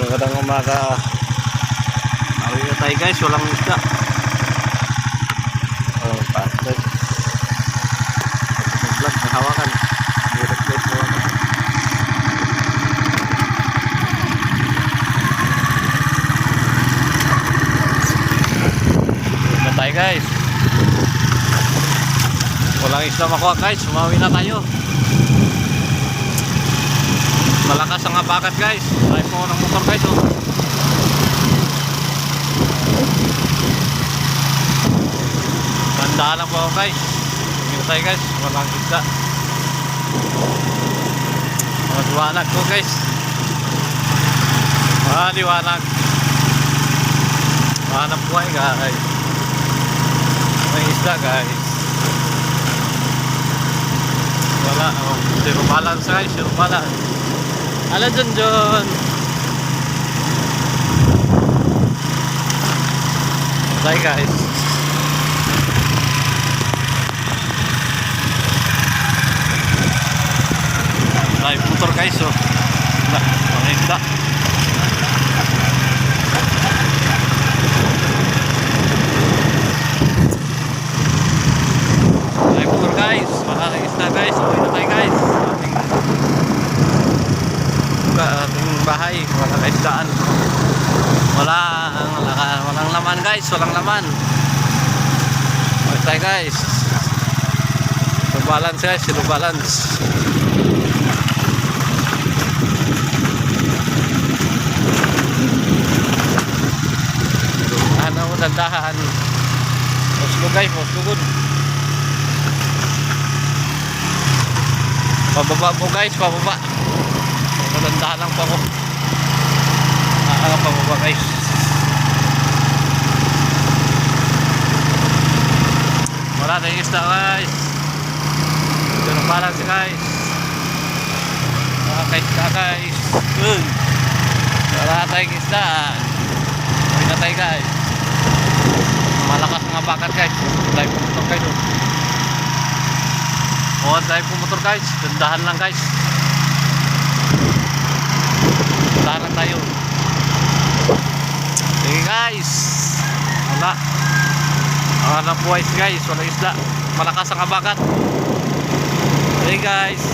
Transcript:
Magandang umaga. Na tayo guys, walang isda. Oh, pastor. Vlog, mahawakan. Tayo guys. Walang isda makuha guys, sumawi na tayo. Malakas ang abakat guys. Tayo po ng motor guys oh. Tandaan lang po ako guys. Tumingin tayo guys. Walang isda. Mga liwanag ko guys. Mga liwanag. Hanap buhay guys. May isda guys. Wala. Oh. Zero balance guys. Zero balance. Ala dyan dyan. Bye guys. Live motor guys oh. Wala, mga isda. Live motor guys. Maraming isda guys. Uwi na tayo guys. Bahay. Walang isdaan. Wala, wala, walang laman guys. Walang laman. Tayo guys. Zero balance guys. Zero balance. Ano mo dandahan. Oslo guys. Oslo good. Pababa po guys. Pababa. Malandahan lang po ako. Ah, pababa guys. Wala na yung isda guys. Ito ng balance guys. Tayong isda guys. Good. Wala tayong isda. Tayo guys. Malakas mga bakat guys. Tayo pumotor guys. Oh. Oh, tayo pumotor guys. Dandahan lang guys. Dandahan lang tayo. Sige guys. Wala. Wala na buhay guys. Wala isda. Malakas ang abakat. Hey guys.